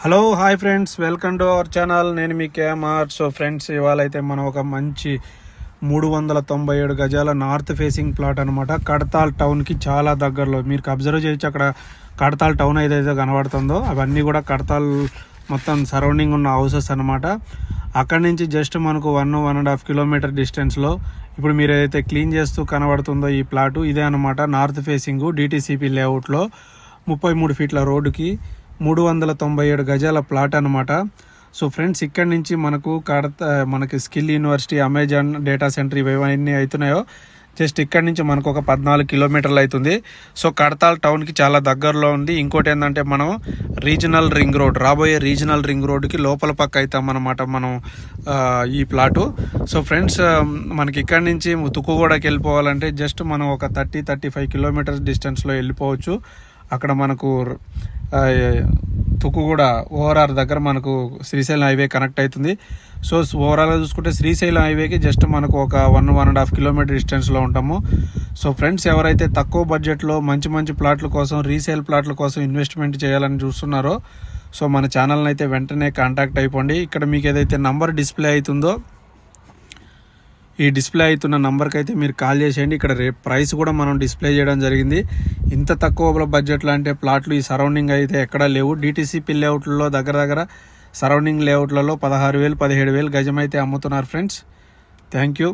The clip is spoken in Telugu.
Hello hi friends welcome to our channel నేను మీ కేఎంఆర్ సో ఫ్రెండ్స్ ఇవాళ అయితే మనం ఒక మంచి మూడు వందల తొంభై ఏడు గజాల నార్త్ ఫేసింగ్ ప్లాట్ అనమాట కడతాల్ టౌన్కి చాలా దగ్గరలో. మీరు అబ్జర్వ్ చేయొచ్చు అక్కడ కడతాల్ టౌన్ ఏదైతే కనబడుతుందో అవన్నీ కూడా కడతాల్ మొత్తం సరౌండింగ్ ఉన్న హౌసెస్ అనమాట అక్కడి నుంచి జస్ట్ మనకు one one and half kilometer డిస్టెన్స్లో ఇప్పుడు మీరు ఏదైతే క్లీన్ చేస్తూ కనబడుతుందో ఈ ప్లాటు ఇదే అనమాట నార్త్ ఫేసింగ్ డిటీసీపీ లేఅవుట్లో ముప్పై మూడు ఫీట్ల రోడ్డుకి మూడు వందల తొంభై ఏడు గజాల ప్లాట్ అనమాట సో ఫ్రెండ్స్ ఇక్కడి నుంచి మనకు కడత మనకి skill university Amazon data center ఇవన్నీ అవుతున్నాయో జస్ట్ ఇక్కడి నుంచి మనకు ఒక పద్నాలుగు కిలోమీటర్లు అవుతుంది. సో కడతాల్ టౌన్కి చాలా దగ్గరలో ఉంది. ఇంకోటి ఏంటంటే మనం రీజనల్ రింగ్ రోడ్ రాబోయే రీజనల్ రింగ్ రోడ్కి లోపల పక్క అవుతాం అనమాట మనం ఈ ప్లాటు. సో ఫ్రెండ్స్ మనకి ఇక్కడి నుంచి తుక్కుగూడకి వెళ్ళిపోవాలంటే జస్ట్ మనం ఒక థర్టీ థర్టీ ఫైవ్ కిలోమీటర్స్ డిస్టెన్స్లో వెళ్ళిపోవచ్చు. అక్కడ మనకు తుక్కుగూడ ఓఆర్ఆర్ దగ్గర మనకు శ్రీశైలం హైవే కనెక్ట్ అవుతుంది. సో ఓవరాల్గా చూసుకుంటే శ్రీశైలం హైవేకి జస్ట్ మనకు ఒక one one and half kilometer డిస్టెన్స్లో ఉంటాము. సో ఫ్రెండ్స్ ఎవరైతే తక్కువ బడ్జెట్లో మంచి మంచి ప్లాట్ల కోసం రీసేల్ ప్లాట్ల కోసం ఇన్వెస్ట్మెంట్ చేయాలని చూస్తున్నారో సో మన ఛానల్ని అయితే వెంటనే కాంటాక్ట్ అయిపోండి. ఇక్కడ మీకు ఏదైతే నంబర్ డిస్ప్లే అవుతుందో ఈ డిస్ప్లే అవుతున్న నంబర్కి అయితే మీరు కాల్ చేసేయండి. ఇక్కడ రేపు ప్రైస్ కూడా మనం డిస్ప్లే చేయడం జరిగింది. ఇంత తక్కువ బడ్జెట్లో అంటే ప్లాట్లు ఈ సరౌండింగ్ అయితే ఎక్కడా లేవు. డిటీసీ లేఅవుట్లలో దగ్గర దగ్గర సరౌండింగ్ లేఅవుట్లలో పదహారు వేలు పదిహేడు వేలు గజం అయితే అమ్ముతున్నారు ఫ్రెండ్స్ థ్యాంక్ యూ